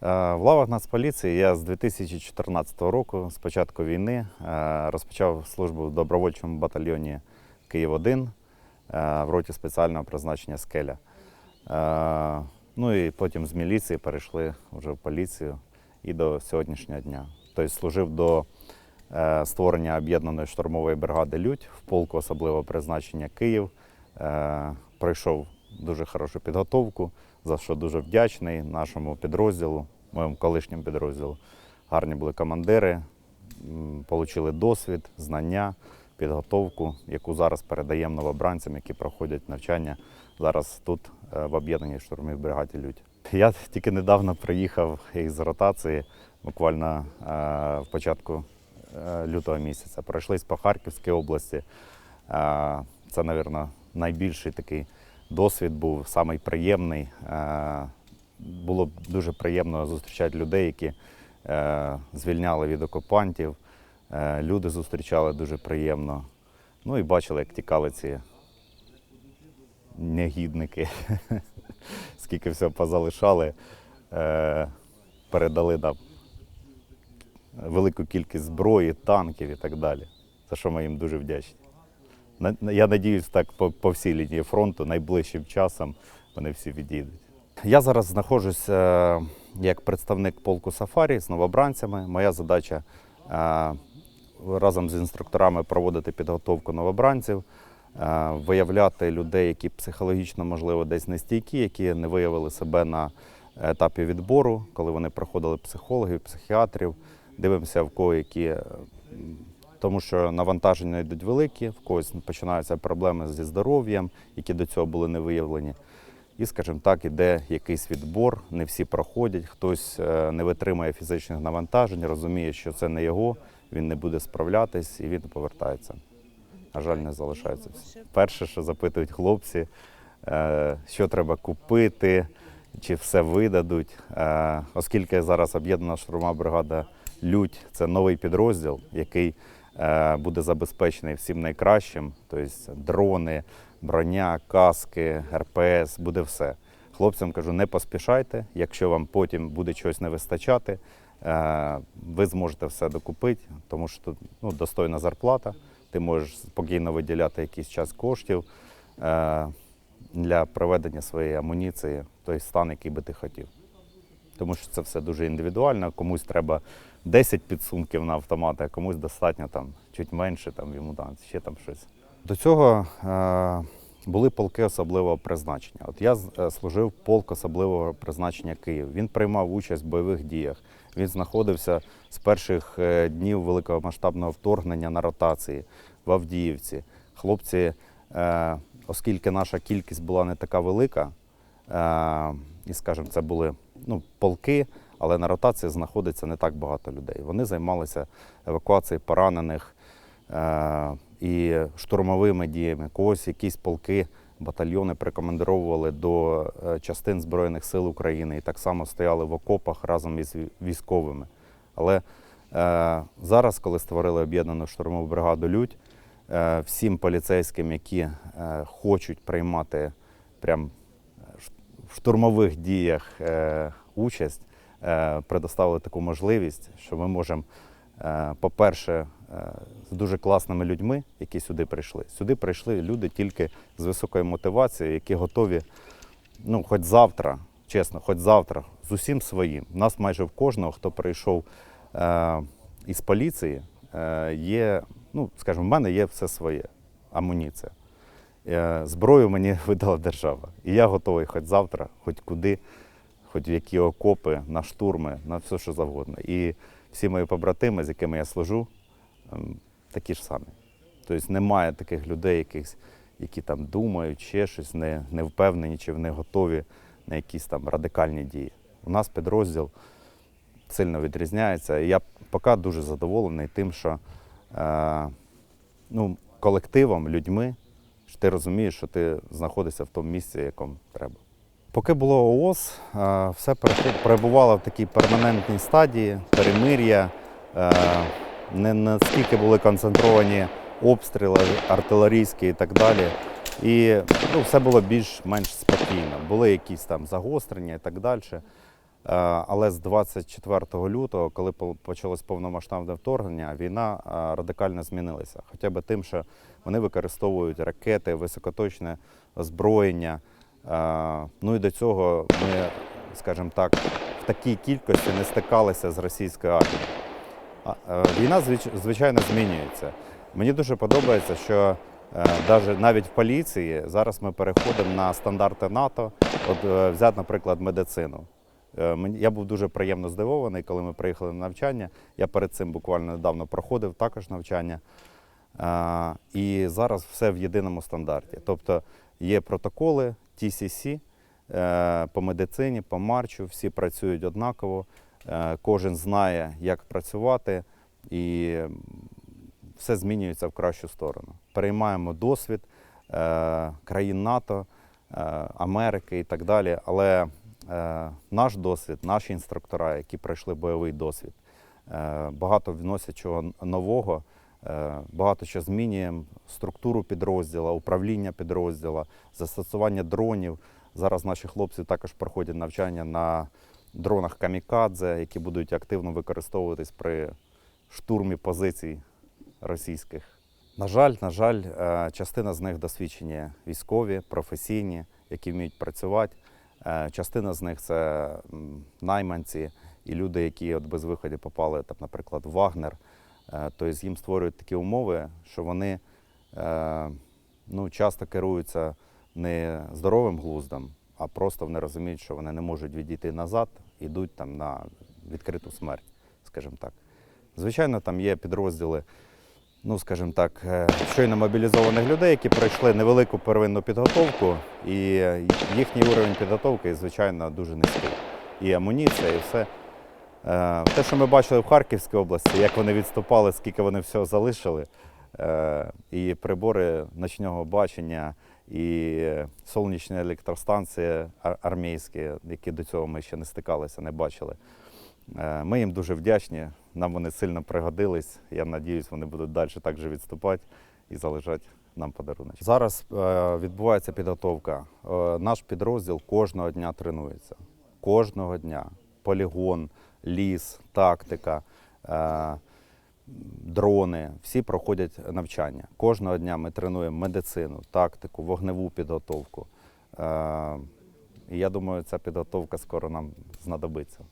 В лавах Нацполіції я з 2014 року, з початку війни, е, розпочав службу в добровольчому батальйоні Київ-1 е, в роті спеціального призначення скеля. Е, Ну і потім з міліції перейшли вже в поліцію і до сьогоднішнього дня. Тобто служив до е, створення об'єднаної штурмової бригади Людь в полку особливого призначення Київ. Е, Пройшов дуже хорошу підготовку, за що дуже вдячний нашому підрозділу, моєму колишньому підрозділу. Гарні були командири, отримали досвід, знання, підготовку, яку зараз передаємо новобранцям, які проходять навчання зараз тут, е, в об'єднаній штурмовій бригаді Людь. Я тільки недавно приїхав із ротації, буквально е, в початку е, лютого місяця. Пройшлись по Харківській області. Це, мабуть, найбільший такий досвід був, самий приємний. Е, Було дуже приємно зустрічати людей, які е, звільняли від окупантів. Е, Люди зустрічали дуже приємно. Ну і бачили, як тікали ці негідники. Скільки всього позалишали, передали нам велику кількість зброї, танків і так далі. За що ми їм дуже вдячні. Я надіюсь, так по, по всій лінії фронту найближчим часом вони всі відійдуть. Я зараз знаходжусь е, як представник полку Сафарі з новобранцями. Моя задача е, разом з інструкторами проводити підготовку новобранців, е, виявляти людей, які психологічно, можливо, десь нестійкі, які не виявили себе на етапі відбору, коли вони проходили психологів, психіатрів. Дивимося, в кого які. Тому що навантаження йдуть великі, в когось починаються проблеми зі здоров'ям, які до цього були не виявлені. І, скажімо так, іде якийсь відбор, не всі проходять, хтось е, не витримує фізичних навантажень, розуміє, що це не його, він не буде справлятись і він повертається. На жаль, не залишається всі. Перше, що запитують хлопці, е, що треба купити, чи все видадуть. Е, Оскільки зараз об'єднана штурмова бригада Людь це новий підрозділ, який буде забезпечений всім найкращим, тобто дрони, броня, каски, РПС, буде все. Хлопцям кажу, не поспішайте. Якщо вам потім буде щось не вистачати, е, ви зможете все докупити, тому що тут ну, достойна зарплата. Ти можеш спокійно виділяти якийсь час коштів е, для проведення своєї амуніції, той стан, який би ти хотів. Тому що це все дуже індивідуально. Комусь треба 10 підсумків на автомат, а комусь достатньо там чуть менше, там йому там ще там щось. До цього е, були полки особливого призначення. От я е, служив полк особливого призначення Київ. Він приймав участь в бойових діях. Він знаходився з перших е, днів великомасштабного вторгнення на ротації в Авдіївці. Хлопці, е, оскільки наша кількість була не така велика, і, скажімо, це були ну, полки, але на ротації знаходиться не так багато людей. Вони займалися евакуацією поранених е, і штурмовими діями. Когось якісь полки, батальйони прикомандировували до е, частин Збройних сил України і так само стояли в окопах разом із військовими. Але е, зараз, коли створили об'єднану штурмову бригаду Людь, е, всім поліцейським, які е, хочуть приймати прям в штурмових діях е, участь, е, предоставили таку можливість, що ми можемо, е, по-перше, з дуже класними людьми, які сюди прийшли. Сюди прийшли люди тільки з високою мотивацією, які готові, ну, хоч завтра, чесно, хоч завтра, з усім своїм. У нас майже в кожного, хто прийшов із поліції, є, ну, скажімо, в мене є все своє, амуніція. Е, Зброю мені видала держава. І я готовий хоч завтра, хоч куди, хоч в які окопи, на штурми, на все, що завгодно. І всі мої побратими, з якими я служу, ем, такі ж самі. Тобто немає таких людей, яких, які там думають, ще щось, не, не впевнені чи вони готові на якісь там радикальні дії. У нас підрозділ сильно відрізняється. І я поки дуже задоволений тим, що е, ну, колективом, людьми, що ти розумієш, що ти знаходишся в тому місці, якому треба. Поки було ООС, все перебувало в такій перманентній стадії, перемир'я. е, Не наскільки були концентровані обстріли артилерійські і так далі. І ну, все було більш-менш спокійно. Були якісь там загострення і так далі. Е, Але з 24 лютого, коли почалось повномасштабне вторгнення, війна е, радикально змінилася. Хоча б тим, що вони використовують ракети, високоточне озброєння. Е, Ну і до цього ми, скажімо так, в такій кількості не стикалися з російською армією. Війна, звич- звичайно, змінюється. Мені дуже подобається, що навіть в поліції зараз ми переходимо на стандарти НАТО. От взяти, наприклад, медицину. Е, Я був дуже приємно здивований, коли ми приїхали на навчання. Я перед цим буквально недавно проходив також навчання. Е, І зараз все в єдиному стандарті. Тобто є протоколи TCC е, по медицині, по марчу, всі працюють однаково, кожен знає, як працювати, і все змінюється в кращу сторону. Переймаємо досвід країн НАТО, Америки і так далі. Але наш досвід, наші інструктора, які пройшли бойовий досвід, е, багато вносять чого нового. Е, Багато що змінюємо структуру підрозділу, управління підрозділу, застосування дронів. Зараз наші хлопці також проходять навчання на дронах камікадзе, які будуть активно використовуватись при штурмі позицій російських. На жаль, на жаль, е, частина з них досвідчені військові, професійні, які вміють працювати. Е, Частина з них це найманці і люди, які от без виходу попали, там, наприклад, в Вагнер. Тобто їм створюють такі умови, що вони е, ну, часто керуються не здоровим глуздом, а просто вони розуміють, що вони не можуть відійти назад, йдуть там на відкриту смерть, скажімо так. Звичайно, там є підрозділи, ну скажімо так, е, щойно мобілізованих людей, які пройшли невелику первинну підготовку, і їхній уровень підготовки, звичайно, дуже низький. І амуніція, і все. Е, Те, що ми бачили в Харківській області, як вони відступали, скільки вони всього залишили, е, і прибори ночного бачення, і сонячні електростанції армійські, які до цього ми ще не стикалися, не бачили. Е, Ми їм дуже вдячні, нам вони сильно пригодились. Я сподіваюся, вони будуть далі так же відступати і залишати нам подарунок. Зараз е, відбувається підготовка. Е, Наш підрозділ кожного дня тренується. Кожного дня. Полігон, ліс, тактика, дрони. Всі проходять навчання. Кожного дня ми тренуємо медицину, тактику, вогневу підготовку. І я думаю, ця підготовка скоро нам знадобиться.